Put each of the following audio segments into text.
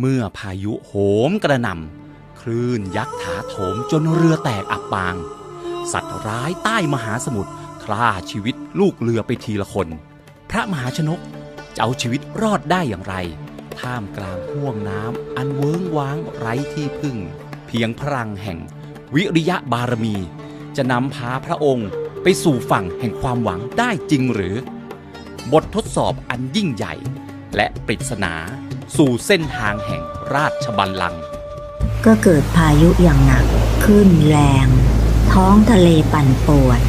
เมื่อพายุโหมกระหน่ำคลื่นยักษ์ถาโถมจนเรือแตกอับปาง สัตว์ร้ายใต้มหาสมุทรฆ่าชีวิตลูกเรือไปทีละคน พระมหาชนกจะเอาชีวิตรอดได้อย่างไร ท่ามกลางห่วงน้ำอันเวิ้งว้างไร้ที่พึ่ง เพียงพลังแห่ง วิริยะบารมี จะนำพาพระองค์ไปสู่ฝั่งแห่งความหวังได้จริงหรือ บททดสอบอันยิ่งใหญ่และปริศนา สู่เส้นทางแห่งราชบัลลังก์ก็เกิดพายุอย่างหนักขึ้นแรง ท้องทะเลปั่นป่วน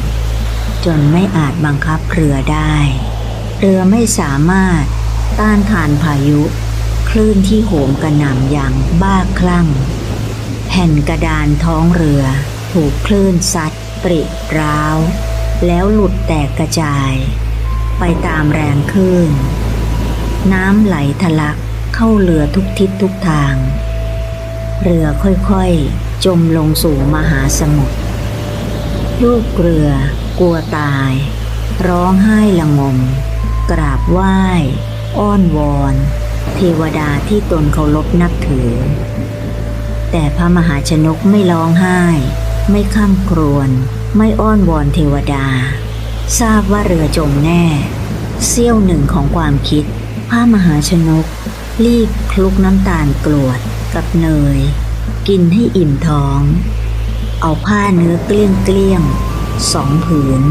จนไม่อาจบังคับเรือได้ เรือไม่สามารถต้านทานพายุ คลื่นที่โหมกระหน่ำอย่างบ้าคลั่ง แผ่นกระดานท้องเรือ ถูกคลื่นซัดปริร้าว แล้วหลุดแตกกระจาย ไปตามแรงคลื่น น้ำไหลทะลัก เข้าเรือทุกทิศทุกทาง เรือค่อยๆ จมลงสู่มหาสมุทรลูกเรือกลัวตาย ร้องไห้ละงม กราบไหว้ อ้อนวอน เทวดาที่ตนเคารพนับถือ แต่พระมหาชนกไม่ร้องไห้ ไม่ข้ามครวญไม่อ้อนวอนเทวดา ทราบว่าเรือจมแน่ เสี้ยวหนึ่งของความคิดพระมหาชนก รีบคลุกน้ำตาลกรวดกับเนย กินให้อิ่มท้อง เอาผ้าเนื้อเกลี้ยงเกลี้ยงสองผืน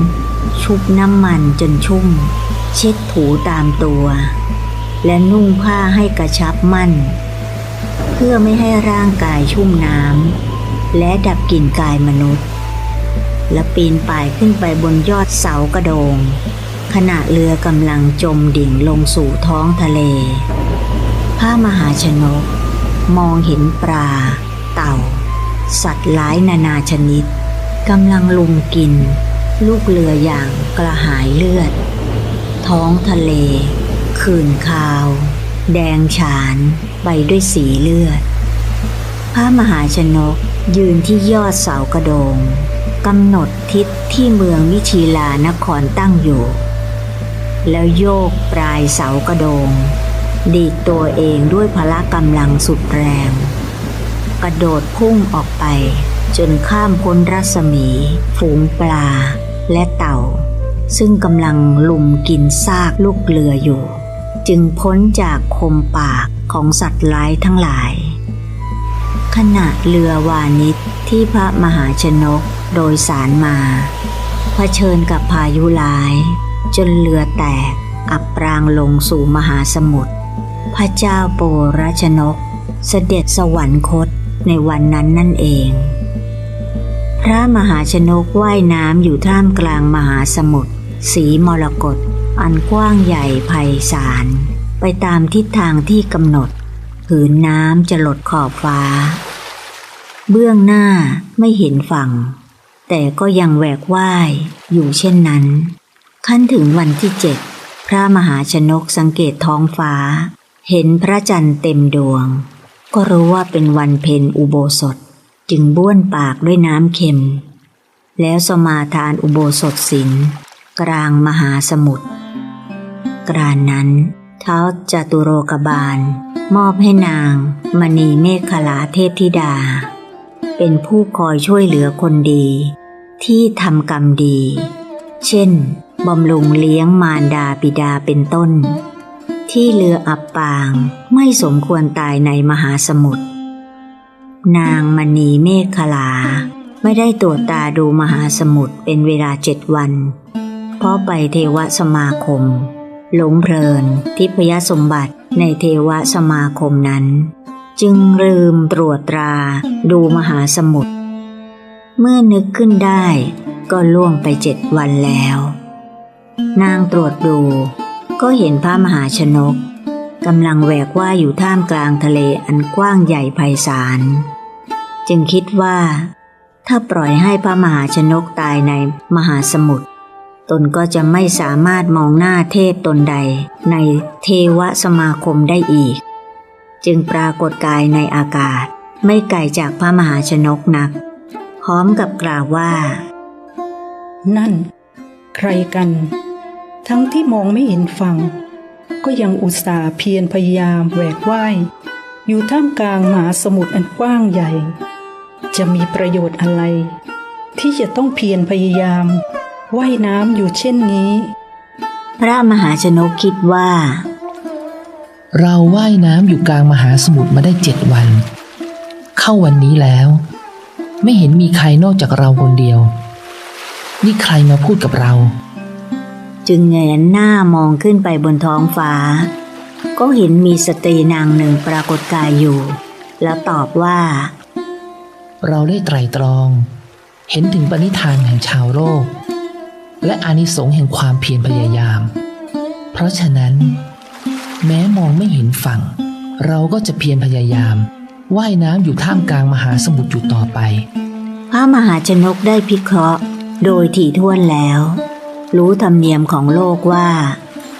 ชุบน้ำมันจนชุ่ม เช็ดถูตามตัว และนุ่งผ้าให้กระชับมั่น เพื่อไม่ให้ร่างกายชุ่มน้ำและดับกลิ่นกายมนุษย์ และปีนป่ายขึ้นไปบนยอดเสากระโดง ขณะเรือกำลังจมดิ่งลงสู่ท้องทะเล พระมหาชนก มองเห็นปลา เต่า สัตว์หลายนานาชนิดกำลังลุมกิน ลูกเรืออย่างกระหายเลือด ท้องทะเลคืนคาว แดงฉานไปด้วยสีเลือด พระมหาชนกยืนที่ยอดเสากระโดงกำหนดทิศที่เมืองวิชีลานครตั้งอยู่ แล้วโยกปลายเสากระโดง ดีดตัวเองด้วยพละกำลังสุดแรง กระโดดพุ่งออกไป จนข้ามพ้นรัศมี ฝูงปลา และเต่า ซึ่งกำลังลุมกินซากลูกเรืออยู่ จึงพ้นจากคมปากของสัตว์ร้ายทั้งหลาย ขณะเรือวานิชที่พระมหาชนกโดยสารมาเผชิญกับพายุร้าย จนเรือแตกอับปรางลงสู่มหาสมุทร พระเจ้าโปราชนก เสด็จสวรรคตในวันนั้นนั่นเอง พระมหาชนกว่ายน้ำอยู่ท่ามกลางมหาสมุทรสีมรกตอันกว้างใหญ่ไพศาลไปตามทิศทางที่กำหนดผืนน้ำจะหลดขอบฟ้า เบื้องหน้าไม่เห็นฝั่ง แต่ก็ยังแหวกว่ายอยู่เช่นนั้น ขั้นถึงวันที่เจ็ดพระมหาชนกสังเกตท้องฟ้า เห็นพระจันทร์เต็มดวง ก็รู้ว่าเป็นวันเพ็ญอุโบสถจึงบ้วนปากด้วยน้ำเค็ม แล้วสมาทานอุโบสถศีลกลางมหาสมุทรกรานนั้นเท้าจตุโรกบาล มอบให้นางมณีเมฆขลาเทพธิดา เป็นผู้คอยช่วยเหลือคนดี ที่ทำกรรมดี เช่นบำรุงเลี้ยงมารดาบิดาเป็นต้น ที่เรืออับปางไม่สมควรตายในมหาสมุทร นางมณีเมฆขลา ไม่ได้ตรวจตาดูมหาสมุทรเป็นเวลาเจ็ดวัน เพราะไปเทวสมาคม หลงเพลินทิพยสมบัติในเทวสมาคมนั้น จึงลืมตรวจตราดูมหาสมุทร เมื่อนึกขึ้นได้ก็ล่วงไปเจ็ดวันแล้ว นางตรวจดู ก็เห็นพระมหาชนกกำลังแหวกว่ายอยู่ท่ามกลางทะเลอันกว้างใหญ่ไพศาล จึงคิดว่า ถ้าปล่อยให้พระมหาชนกตายในมหาสมุทรตนก็จะไม่สามารถมองหน้าเทพตนใด ในเทวสมาคมได้อีก จึงปรากฏกายในอากาศ ไม่ไกลจากพระมหาชนกนัก พร้อมกับกล่าวว่า นั่น ใครกัน ทั้งที่มองไม่เห็นฝั่ง ก็ยังอุตส่าห์เพียรพยายามแหวกว่ายอยู่ท่ามกลางมหาสมุทรอันกว้างใหญ่ จะมีประโยชน์อะไร ที่จะต้องเพียรพยายามว่ายน้ำอยู่เช่นนี้ พระมหาชนกคิดว่า เราว่ายน้ำอยู่กลางมหาสมุทรมาได้เจ็ดวัน เข้าวันนี้แล้ว ไม่เห็นมีใครนอกจากเราคนเดียว นี่ใครมาพูดกับเรา จึงเงยหน้ามองขึ้นไปบนท้องฟ้า ก็เห็นมีสตรีนางหนึ่งปรากฏกายอยู่ แล้วตอบว่า เราได้ไตร่ตรอง เห็นถึงปณิธานแห่งชาวโลก และอานิสงส์แห่งความเพียรพยายาม เพราะฉะนั้น แม้มองไม่เห็นฝั่ง เราก็จะเพียรพยายามว่ายน้ำอยู่ท่ามกลางมหาสมุทรอยู่ต่อไป พระมหาชนกได้พิเคราะห์ โดยถี่ถ้วนแล้ว รู้ธรรมเนียมของโลกว่า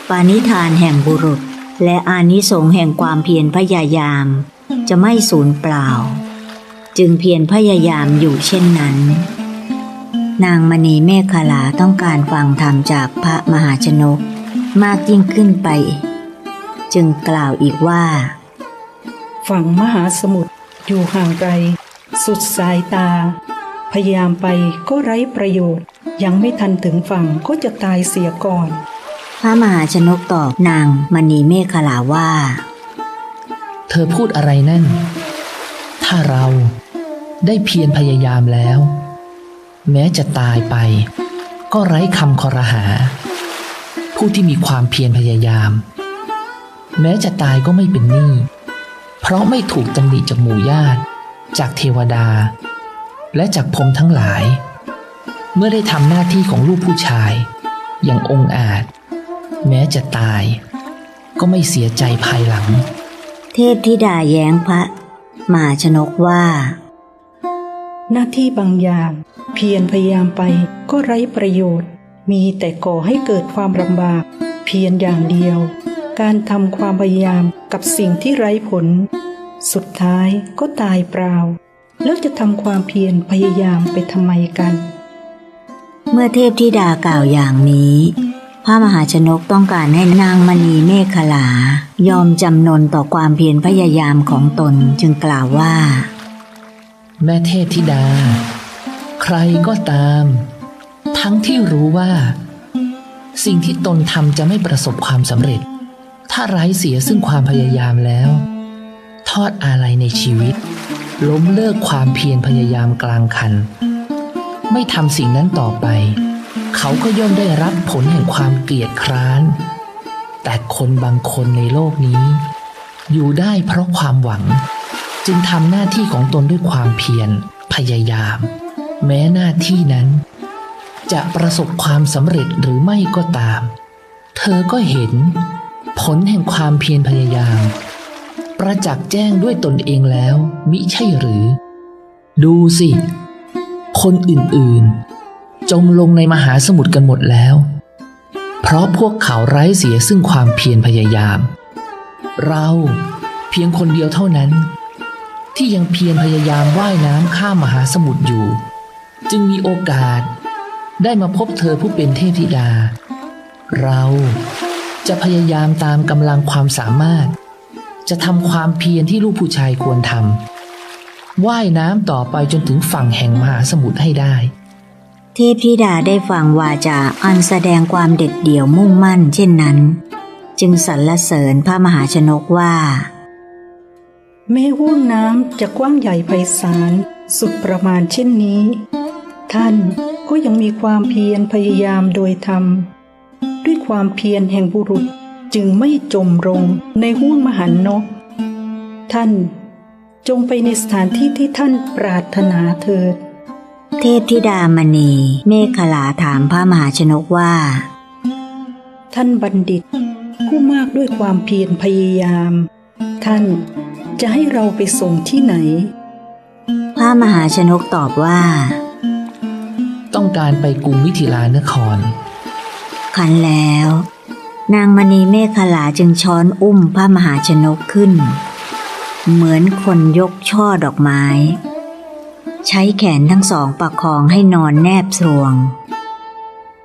ปานิธานแห่งบุรุษ และอานิสงส์แห่งความเพียรพยายาม จะไม่สูญเปล่า จึงเพียรพยายามอยู่เช่นนั้น นางมณีเมฆขลาต้องการฟังธรรมจากพระมหาชนกมากยิ่งขึ้นไป จึงกล่าวอีกว่า ฝั่งมหาสมุทรอยู่ห่างไกล สุดสายตา พยายามไปก็ไร้ประโยชน์ ยังไม่ทันถึงฝั่งก็จะตายเสียก่อน พระมหาชนกตอบนางมณีเมฆขลาว่า เธอพูดอะไรนั่น ถ้าเราได้เพียรพยายามแล้ว แม้จะตายไป ก็ไร้คำคอรหา ผู้ที่มีความเพียรพยายาม แม้จะตายก็ไม่เป็นหนี้เพราะไม่ถูกตำหนิจากหมู่ญาติ จากเทวดา และจากพรหมทั้งหลาย เมื่อได้ทำหน้าที่ของลูกผู้ชาย อย่างองค์อาจ แม้จะตาย ก็ไม่เสียใจภายหลัง เทพธิดาแย้งพระมหาชนกว่า หน้าที่บางอย่างเพียรพยายามไปก็ไร้ประโยชน์ มีแต่ก่อให้เกิดความลำบาก เพียรอย่างเดียว การทำความพยายามกับสิ่งที่ไร้ผล สุดท้ายก็ตายเปล่า แล้วจะทำความเพียรพยายามไปทำไมกัน เมื่อเทพธิดากล่าวอย่างนี้ พระมหาชนกต้องการให้นางมณีเมฆขลา ยอมจำนนต่อความเพียรพยายามของตนจึงกล่าวว่า แม่เทพธิดา ใครก็ตาม ทั้งที่รู้ว่า สิ่งที่ตนทำจะไม่ประสบความสำเร็จ ถ้าไร้เสียซึ่งความพยายามแล้ว ทอดอาลัยในชีวิต ล้มเลิกความเพียรพยายามกลางคัน ไม่ทำสิ่งนั้นต่อไป เขาก็ย่อมได้รับผลแห่งความเกลียดคร้าน แต่คนบางคนในโลกนี้ อยู่ได้เพราะความหวัง จึงทำหน้าที่ของตนด้วยความเพียรพยายาม แม้หน้าที่นั้น จะประสบความสำเร็จหรือไม่ก็ตาม เธอก็เห็น ผลแห่งความเพียรพยายาม ประจักษ์แจ้งด้วยตนเองแล้วมิใช่หรือ ดูสิ คนอื่นๆ จมลงในมหาสมุทรกันหมดแล้ว เพราะพวกเขาไร้เสียซึ่งความเพียรพยายาม เราเพียงคนเดียวเท่านั้น ที่ยังเพียรพยายามว่ายน้ำข้ามมหาสมุทรอยู่ จึงมีโอกาสได้มาพบเธอผู้เป็นเทพธิดา เราจะพยายามตามกำลังความสามารถ จะทำความเพียรที่ลูกผู้ชายควรทำ ว่ายน้ำต่อไปจนถึงฝั่งแห่งมหาสมุทรให้ได้เทพธิดาได้ฟังวาจาอันแสดงความเด็ดเดี่ยวมุ่งมั่นเช่นนั้น จึงสรรเสริญพระมหาชนกว่า แม้ห่วงน้ำจะกว้างใหญ่ไพศาลสุดประมาณเช่นนี้ ท่านก็ยังมีความเพียรพยายามโดยธรรม ด้วยความเพียรแห่งบุรุษจึงไม่จมลงในห่วงมหันนก ท่าน จงไปในสถานที่ที่ท่านปรารถนาเถิด เทพธิดามณีเมฆขลาถามพระมหาชนกว่า ท่านบัณฑิต ผู้มากด้วยความเพียรพยายาม ท่านจะให้เราไปส่งที่ไหน พระมหาชนกตอบว่า ต้องการไปกรุงมิถิลานคร ขันแล้ว นางมณีเมฆขลาจึงช้อนอุ้มพระมหาชนกขึ้น เหมือนคนยกช่อดอกไม้ ใช้แขนทั้งสองประคองให้นอนแนบสรวง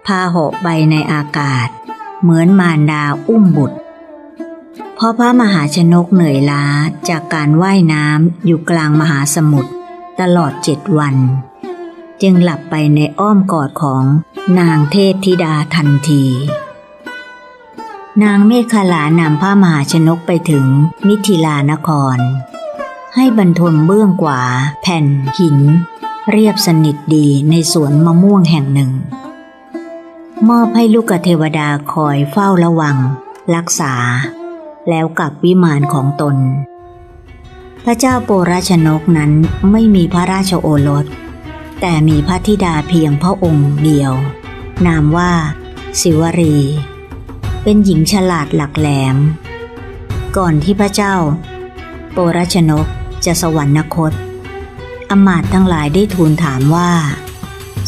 พาหาะไปในอากาศ เหมือนมารดาอุ้มบุตรพพอพระมหาชนกเหนื่อยล้าจากการว่ายน้ำอยู่กลางมหาสมุทรตลอดเจ็ดวัน จึงหลับไปในอ้อมกอดของนางเทพธิดาทันที นางเมฆขลานำพระมหาชนกไปถึงมิถิลานคร ให้บรรทมเบื้องขวา แผ่นหิน เรียบสนิทดีในสวนมะม่วงแห่งหนึ่ง มอบให้ลูกเทวดาคอยเฝ้าระวัง รักษา แล้วกลับวิมานของตน พระเจ้าโปราชนกนั้นไม่มีพระราชโอรส แต่มีพระธิดาเพียงพระองค์เดียว นามว่า สิวรี เป็นหญิงฉลาดหลักแหลม ก่อนที่พระเจ้า โปรชนกจะสวรรคต อมาตย์ทั้งหลายได้ทูลถามว่า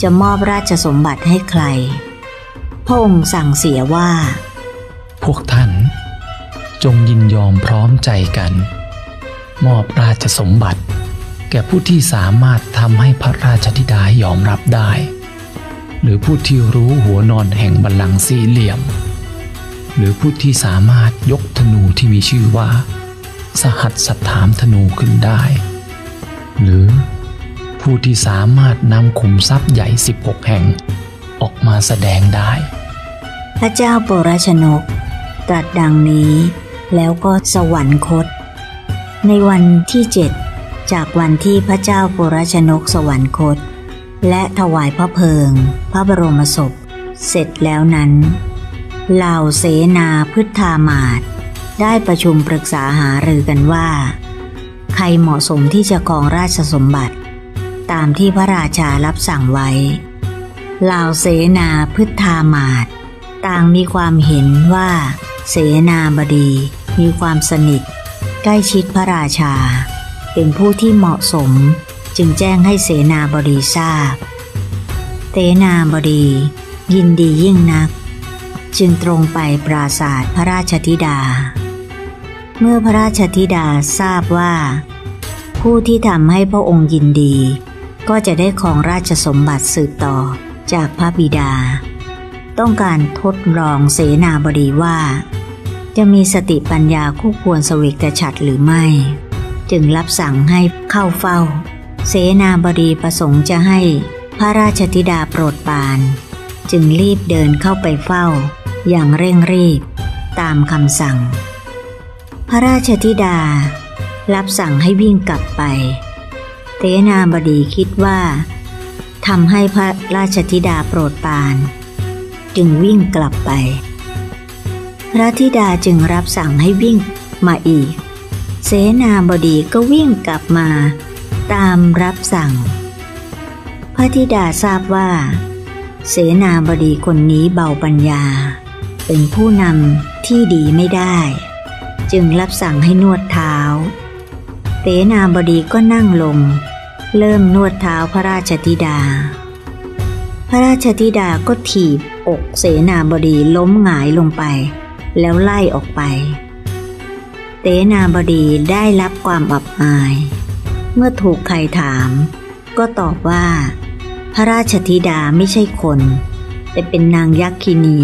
จะมอบราชสมบัติให้ใคร พระองค์สั่งเสียว่า พวกท่าน จงยินยอมพร้อมใจกัน มอบราชสมบัติ แก่ผู้ที่สามารถทำให้พระราชธิดายอมรับได้ หรือผู้ที่รู้หัวนอนแห่งบัลลังก์สี่เหลี่ยม หรือผู้ที่สามารถยกธนูที่มีชื่อว่า สหัสสถามธนูขึ้นได้ หรือผู้ที่สามารถนำขุมทรัพย์ใหญ่ 16 แห่งออกมาแสดงได้ พระเจ้าปราชนกตรัสดังนี้แล้วก็สวรรคต ในวันที่เจ็ดจากวันที่พระเจ้าปราชนกสวรรคต และถวายพระเพลิง พระบรมศพ เสร็จแล้วนั้น เหล่าเสนาพฤทธามาศได้ประชุมปรึกษาหารือกันว่า ใครเหมาะสมที่จะครองราชสมบัติ ตามที่พระราชารับสั่งไว้เหล่าเสนาพฤทธามาศต่างมีความเห็นว่า เสนาบดีมีความสนิท ใกล้ชิดพระราชา เป็นผู้ที่เหมาะสมจึงแจ้งให้เสนาบดีทราบ เสนาบดียินดียิ่งนัก จึงตรงไปปราศาสตร์พระราชธิดา เมื่อพระราชธิดาทราบว่า ผู้ที่ทำให้พระองค์ยินดี ก็จะได้ของราชสมบัติสืบต่อจากพระบิดา ต้องการทดลองเสนาบดีว่า จะมีสติปัญญาคู่ควรสเวกฉัตรหรือไม่ จึงรับสั่งให้เข้าเฝ้า เสนาบดีประสงค์จะให้พระราชธิดาโปรดปาน จึงรีบเดินเข้าไปเฝ้า อย่างเร่งรีบ ตามคำสั่ง พระราชธิดา รับสั่งให้วิ่งกลับไปเสนาบดีคิดว่าทำให้พระราชธิดาโปรดปาน จึงวิ่งกลับไป พระธิดาจึงรับสั่งให้วิ่งมาอีก เสนาบดีก็วิ่งกลับมา ตามรับสั่ง พระธิดาทราบว่า เสนาบดีคนนี้เบาปัญญา เป็นผู้นำที่ดีไม่ได้ จึงรับสั่งให้นวดเท้าเสนาบดีก็นั่งลง เริ่มนวดเท้าพระราชธิดา พระราชธิดาก็ถีบอกเสนาบดีล้มหงายลงไป แล้วไล่ออกไปเสนาบดีได้รับความอับอาย เมื่อถูกใครถาม ก็ตอบว่า พระราชธิดาไม่ใช่คน แต่เป็นนางยักษินี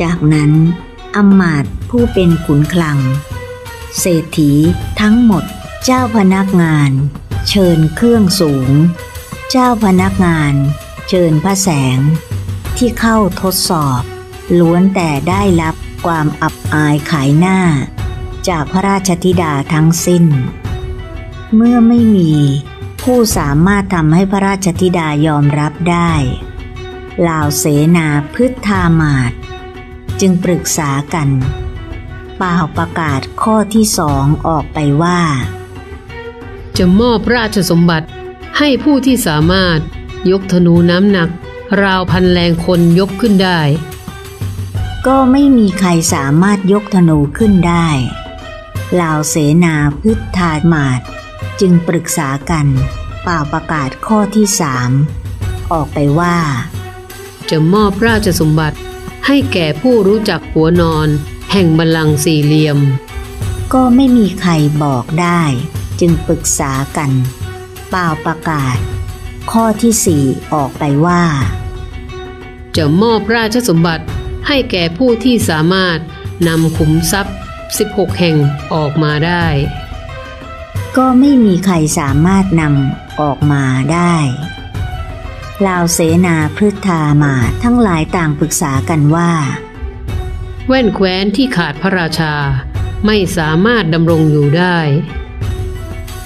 จากนั้นอมาตผู้เป็นขุนคลัง เศรษฐีทั้งหมดเจ้าพนักงาน เชิญเครื่องสูง เจ้าพนักงาน เชิญพระแสง ที่เข้าทดสอบ ล้วนแต่ได้รับความอับอายขายหน้า จากพระราชธิดาทั้งสิ้น เมื่อไม่มีผู้สามารถทำให้พระราชธิดายอมรับได้ล่าเสนาพืชธามาศ จึงปรึกษากันเป่าประกาศข้อที่สองออกไปว่า จะมอบราชสมบัติให้ผู้ที่สามารถยกธนูน้ำหนัก ราวพันแรงคนยกขึ้นได้ ก็ไม่มีใครสามารถยกธนูขึ้นได้เหล่าเสนาพืชธามาศจึงปรึกษากันเป่าประกาศข้อที่สามออกไปว่า จะมอบราชสมบัติ ให้แก่ผู้รู้จักหัวนอน แห่งบัลลังก์สี่เหลี่ยม ก็ไม่มีใครบอกได้ จึงปรึกษากันเป่าประกาศ ข้อที่สี่ออกไปว่า จะมอบราชสมบัติให้แก่ผู้ที่สามารถนำขุมทรัพย์ 16 แห่งออกมาได้ ก็ไม่มีใครสามารถนำออกมาได้ ลาวเสนาพฤทธามาศทั้งหลายต่างปรึกษากันว่า แว่นแคว้นที่ขาดพระราชาไม่สามารถดำรงอยู่ได้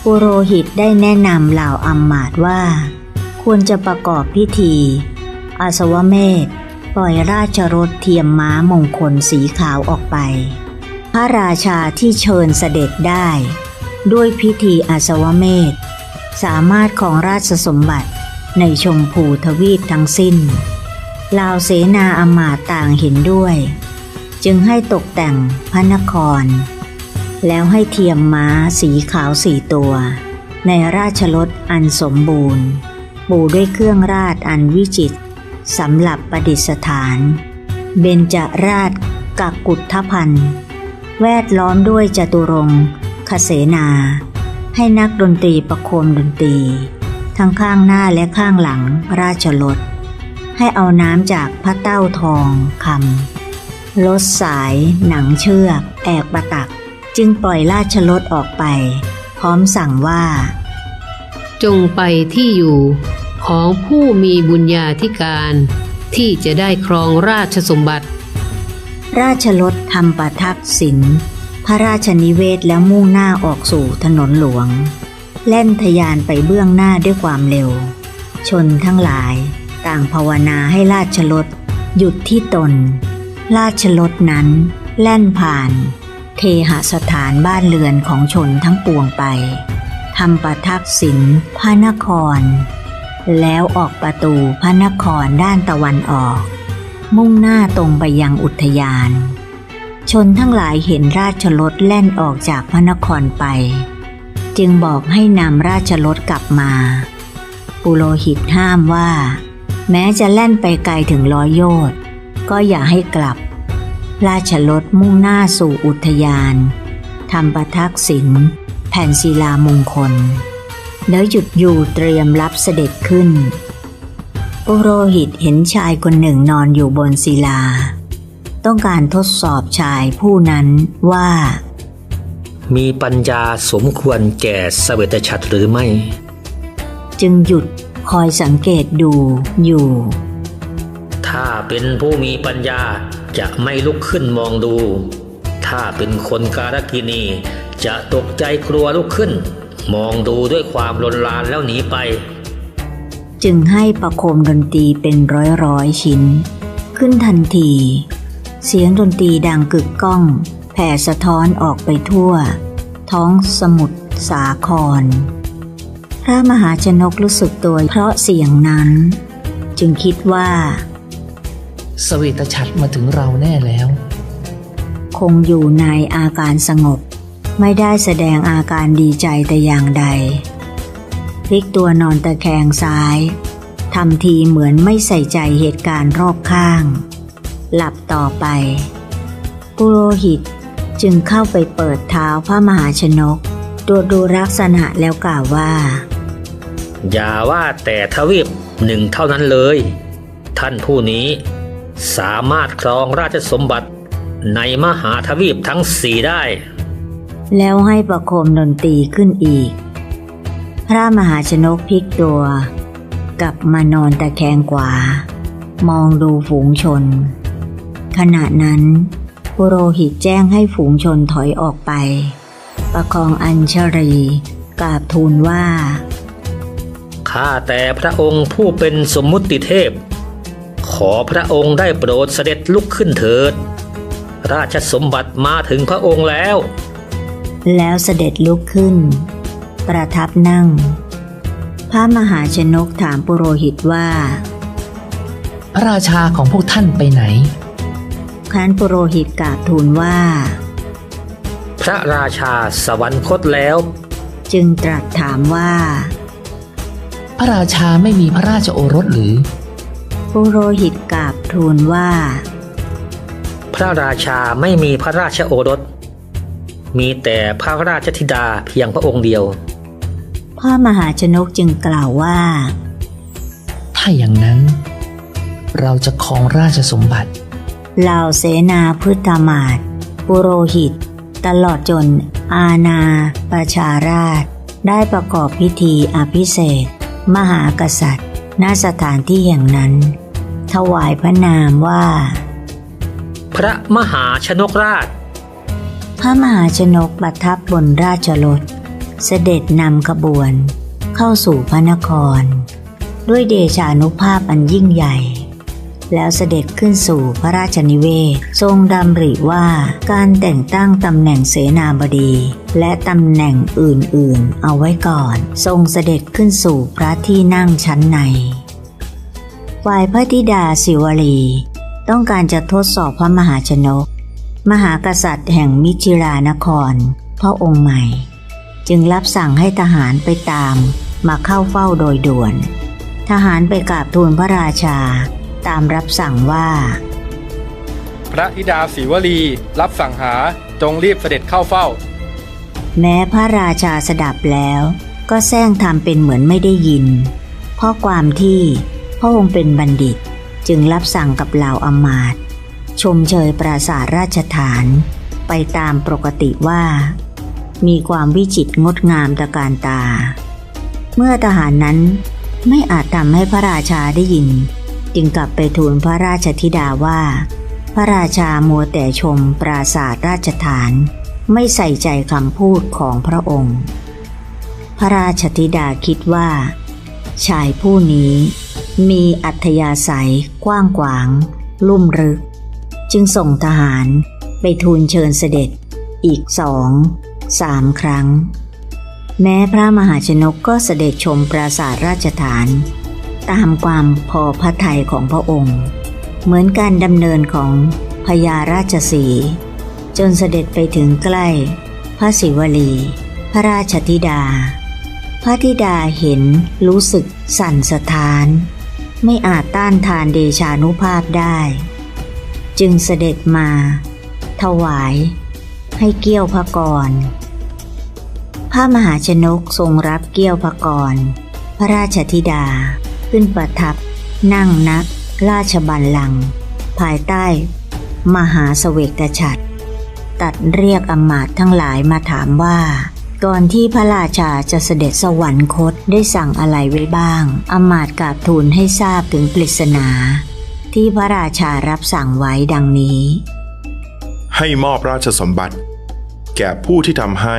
ปุโรหิตได้แนะนำเหล่าอัมมาตย์ว่า ควรจะประกอบพิธี อาสวเมธปล่อยราชรถเทียมม้ามงคลสีขาวออกไป พระราชาที่เชิญเสด็จได้ ด้วยพิธีอาสวเมธสามารถของราชสมบัติ ในชมพูทวีปทั้งสิ้น ลาวเสนาอมาตต่างเห็นด้วย จึงให้ตกแต่งพระนคร แล้วให้เทียมม้าสีขาวสี่ตัว ในราชรถอันสมบูรณ์ ปูด้วยเครื่องราชอันวิจิตรสำหรับประดิษฐาน เบญจราชกักกุฏทพันธ์แวดล้อมด้วยจตุรงค์คเสนา ให้นักดนตรีประโคมดนตรี ทั้งข้างหน้าและข้างหลังราชรถให้เอาน้ำจากพระเต้าทองคำลดสายหนังเชือกแอกประตัก จึงปล่อยราชรถออกไป พร้อมสั่งว่า จงไปที่อยู่ของผู้มีบุญญาธิการที่จะได้ครองราชสมบัติ ราชรถทำประทักษิณพระราชนิเวศแล้วมุ่งหน้าออกสู่ถนนหลวง แล่นทะยานไปเบื้องหน้าด้วยความเร็ว ชนทั้งหลาย ต่างภาวนาให้ราชรถหยุดที่ตน ราชรถนั้น แล่นผ่าน เคหสถานบ้านเรือนของชนทั้งปวงไปทำประทักษิณพระนคร แล้วออกประตูพระนครด้านตะวันออก มุ่งหน้าตรงไปยังอุทยาน ชนทั้งหลายเห็นราชรถแล่นออกจากพระนครไป จึงบอกให้นำราชรถกลับมา ปุโรหิตห้ามว่า แม้จะแล่นไปไกลถึงร้อยโยชน์ก็อย่าให้กลับ ราชรถมุ่งหน้าสู่อุทยานทำประทักษิณแผ่นศิลามงคล แล้วหยุดอยู่เตรียมรับเสด็จขึ้น ปุโรหิตเห็นชายคนหนึ่งนอนอยู่บนศิลา ต้องการทดสอบชายผู้นั้นว่า มีปัญญาสมควรแก่เสเวตฉัตรหรือไม่ จึงหยุดคอยสังเกตดูอยู่ ถ้าเป็นผู้มีปัญญาจะไม่ลุกขึ้นมองดู ถ้าเป็นคนการกินี จะตกใจกลัวลุกขึ้น มองดูด้วยความลนลานแล้วหนีไป จึงให้ประโคมดนตรีเป็นร้อยร้อยๆชิ้น ขึ้นทันที เสียงดนตรีดังกึกก้อง แผ่สะท้อนออกไปทั่ว ท้องสมุทรสาคร พระมหาชนกรู้สึกตัวเพราะเสียงนั้น จึงคิดว่า สเวตฉัตรมาถึงเราแน่แล้ว คงอยู่ในอาการสงบ ไม่ได้แสดงอาการดีใจแต่อย่างใดพลิกตัวนอนตะแคงซ้ายทำทีเหมือนไม่ใส่ใจเหตุการณ์รอบข้าง หลับต่อไป ปุโรหิต จึงเข้าไปเปิดเท้าพระมหาชนกตรวจดูลักษณะแล้วกล่าวว่า อย่าว่าแต่ทวีปหนึ่งเท่านั้นเลย ท่านผู้นี้สามารถครองราชสมบัติในมหาทวีปทั้งสี่ได้ แล้วให้ประโคมดนตรีขึ้นอีก พระมหาชนกพลิกตัวกลับมานอนตะแคงขวา มองดูฝูงชน ขณะนั้น ปุโรหิตแจ้งให้ฝูงชนถอยออกไป ประคองอัญชรี กราบทูลว่า ข้าแต่พระองค์ผู้เป็นสมมุติเทพ ขอพระองค์ได้โปรดเสด็จลุกขึ้นเถิด ราชสมบัติมาถึงพระองค์แล้ว แล้วเสด็จลุกขึ้น ประทับนั่ง พระมหาชนกถามปุโรหิตว่า พระราชาของพวกท่านไปไหน ครั้นปุโรหิตกราบทูลว่า พระราชาสวรรคตแล้ว จึงตรัสถามว่า พระราชาไม่มีพระราชโอรสหรือ ปุโรหิตกราบทูลว่า พระราชาไม่มีพระราชโอรส มีแต่พระราชธิดาเพียงพระองค์เดียวพระมหาชนกจึงกล่าวว่า ถ้าอย่างนั้นเราจะครองราชสมบัติ เหล่าเสนาพฤทธามาศปุโรหิต ตลอดจน อาณาประชาราช ได้ประกอบพิธีอภิเษกมหากษัตริย์ ณสถานที่แห่งนั้น ถวายพระนามว่า พระมหาชนกราช พระมหาชนกประทับบนราชรถ เสด็จนำขบวน เข้าสู่พระนคร ด้วยเดชานุภาพอันยิ่งใหญ่ แล้วเสด็จขึ้นสู่พระราชนิเวศ ทรงดำริว่าการแต่งตั้งตำแหน่งเสนาบดี และตำแหน่งอื่นๆ เอาไว้ก่อน ทรงเสด็จขึ้นสู่พระที่นั่งชั้นในฝ่ายพระธิดาสิวลี ต้องการจะทดสอบพระมหาชนก มหากษัตริย์แห่งมิชิรานคร พระองค์ใหม่ จึงรับสั่งให้ทหารไปตามมาเข้าเฝ้าโดยด่วน ทหารไปกราบทูลพระราชา ตามรับสั่งว่า พระธิดาศรีวลี รับสั่งหาจงรีบเสด็จเข้าเฝ้า แม้พระราชาสดับแล้วก็แซงทำเป็นเหมือนไม่ได้ยิน เพราะความที่พระองค์เป็นบัณฑิตจึงรับสั่งกับเหล่าอำมาตย์ชมเชยปราสาทราชฐาน ไปตามปกติว่า มีความวิจิตรงดงามตระการตา เมื่อทหารนั้นไม่อาจทำให้พระราชาได้ยิน จึงกลับไปทูลพระราชธิดาว่า พระราชามัวแต่ชมปราสาทราชฐาน ไม่ใส่ใจคำพูดของพระองค์ พระราชธิดาคิดว่า ชายผู้นี้มีอัธยาศัยกว้างขวาง ลุ่มลึก จึงส่งทหารไปทูลเชิญเสด็จอีกสองสามครั้ง แม้พระมหาชนกก็เสด็จชมปราสาทราชฐาน ตามความพอพระทัยของพระองค์ เหมือนการดำเนินของพญาราชสีจนเสด็จไปถึงใกล้ พระศิวลี พระราชธิดา พระธิดาเห็นรู้สึกสั่นสะท้าน ไม่อาจต้านทานเดชานุภาพได้ จึงเสด็จมา ถวาย ให้เกี้ยวพระกรพระมหาชนกทรงรับเกี้ยวพระกรพระราชธิดา ขึ้นประทับ นั่งนัก ราชบัลลังก์ภายใต้ มหาเสวกฉัตรตัดเรียกอำมาตย์ทั้งหลายมาถามว่า ก่อนที่พระราชาจะเสด็จสวรรคตได้สั่งอะไรไว้บ้างอำมาตย์กราบทูลให้ทราบถึงปริศนา ที่พระราชารับสั่งไว้ดังนี้ ให้มอบราชสมบัติ แก่ผู้ที่ทำให้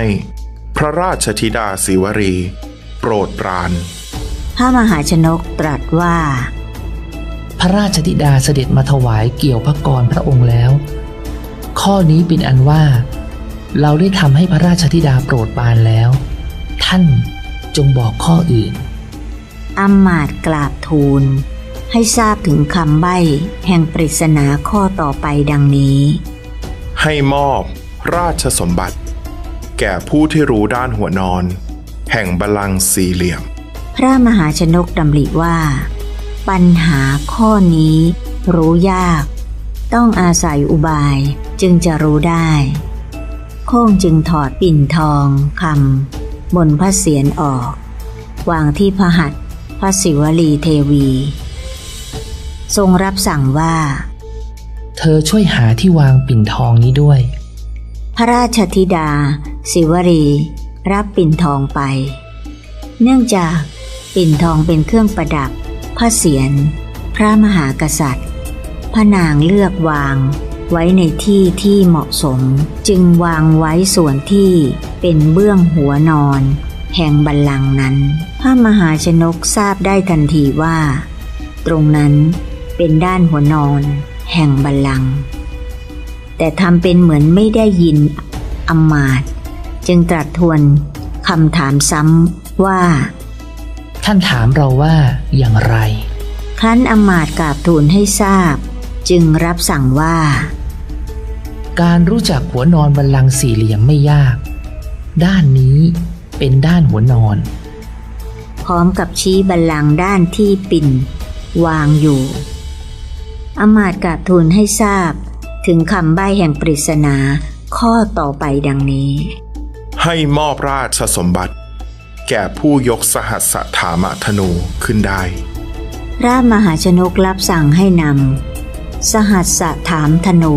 พระราชธิดาศิวรี โปรดปราน พระมหาชนกตรัสว่า พระราชธิดาเสด็จมาถวายเกี่ยวพระกรพระองค์แล้ว ข้อนี้เป็นอันว่า เราได้ทำให้พระราชธิดาโปรดปรานแล้ว ท่านจงบอกข้ออื่นอำมาตย์กราบทูล ให้ทราบถึงคำใบ้แห่งปริศนาข้อต่อไปดังนี้ ให้มอบราชสมบัติ แก่ผู้ที่รู้ด้านหัวนอน แห่งบัลลังก์สี่เหลี่ยม พระมหาชนกดำริว่า ปัญหาข้อนี้รู้ยาก ต้องอาศัยอุบายจึงจะรู้ได้ โค้งจึงถอดปิ่นทองคำบนพระเศียรออก วางที่พระหัตถ์พระศิวลีเทวี ทรงรับสั่งว่า เธอช่วยหาที่วางปิ่นทองนี้ด้วย พระราชธิดาสิวรี รับปิ่นทองไป เนื่องจาก ปิ่นทองเป็นเครื่องประดับ พระเศียร พระมหากษัตริย์ พระนางเลือกวาง ไว้ในที่ที่เหมาะสม จึงวางไว้ส่วนที่เป็นเบื้องหัวนอน แห่งบัลลังก์นั้น พระมหาชนกทราบได้ทันทีว่า ตรงนั้นเป็นด้านหัวนอน แห่งบัลลังก์แต่ทำเป็นเหมือนไม่ได้ยินอมาตจึงตรัสทวนคำถามซ้ำว่า ท่านถามเราว่าอย่างไร ครั้นอำมาตย์กราบทูลให้ทราบ จึงรับสั่งว่า การรู้จักหัวนอนบัลลังก์สี่เหลี่ยมไม่ยาก ด้านนี้เป็นด้านหัวนอน พร้อมกับชี้บัลลังก์ด้านที่ปิ่น วางอยู่อำมาตย์กราบทูลให้ทราบ ถึงคำใบ้แห่งปริศนาข้อต่อไปดังนี้ ให้มอบราชสมบัติ แก่ผู้ยกสหัสถามธนูขึ้นได้ พระมหาชนกรับสั่งให้นำสหัสถามธนู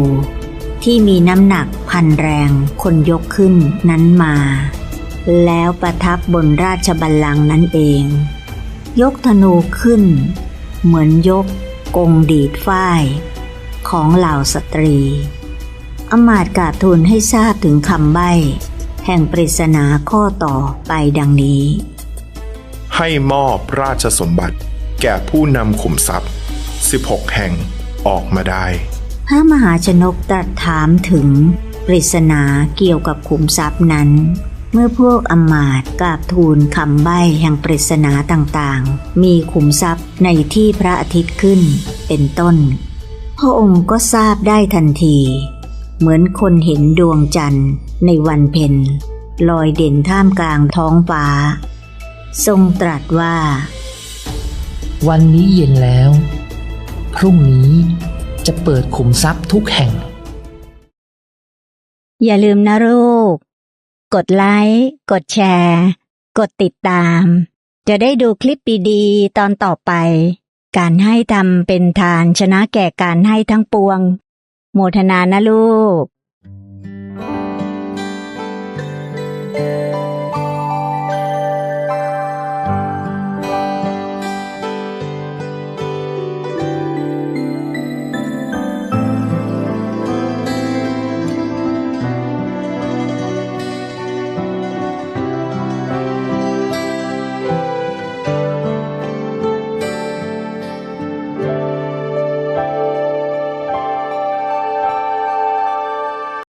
ที่มีน้ำหนักพันแรงคนยกขึ้นนั้นมา แล้วประทับบนราชบัลลังก์นั้นเอง ยกธนูขึ้น เหมือนยกกงดีดฝ้าย ของเหล่าสตรี อมาตย์กาบทูลให้ทราบถึงคำใบ้ แห่งปริศนาข้อต่อไปดังนี้ ให้มอบราชสมบัติแก่ผู้นำขุมทรัพย์ 16 แห่งออกมาได้ พระมหาชนกตรัสถามถึงปริศนาเกี่ยวกับขุมทรัพย์นั้น เมื่อพวกอำมาตย์กราบทูลคำใบ้แห่งปริศนาต่างๆ มีขุมทรัพย์ในที่พระอาทิตย์ขึ้นเป็นต้น พระองค์ก็ทราบได้ทันที เหมือนคนเห็นดวงจันทร์ ในวันเพ็ญลอยเด่นท่ามกลางท้องฟ้า ทรงตรัสว่า วันนี้เย็นแล้ว พรุ่งนี้จะเปิดขุมทรัพย์ทุกแห่ง อย่าลืมนะลูก กดไลค์ กดแชร์ กดติดตาม จะได้ดูคลิปดีๆตอนต่อไป การให้ทำเป็นทานชนะแก่การให้ทั้งปวง โมทนานะลูก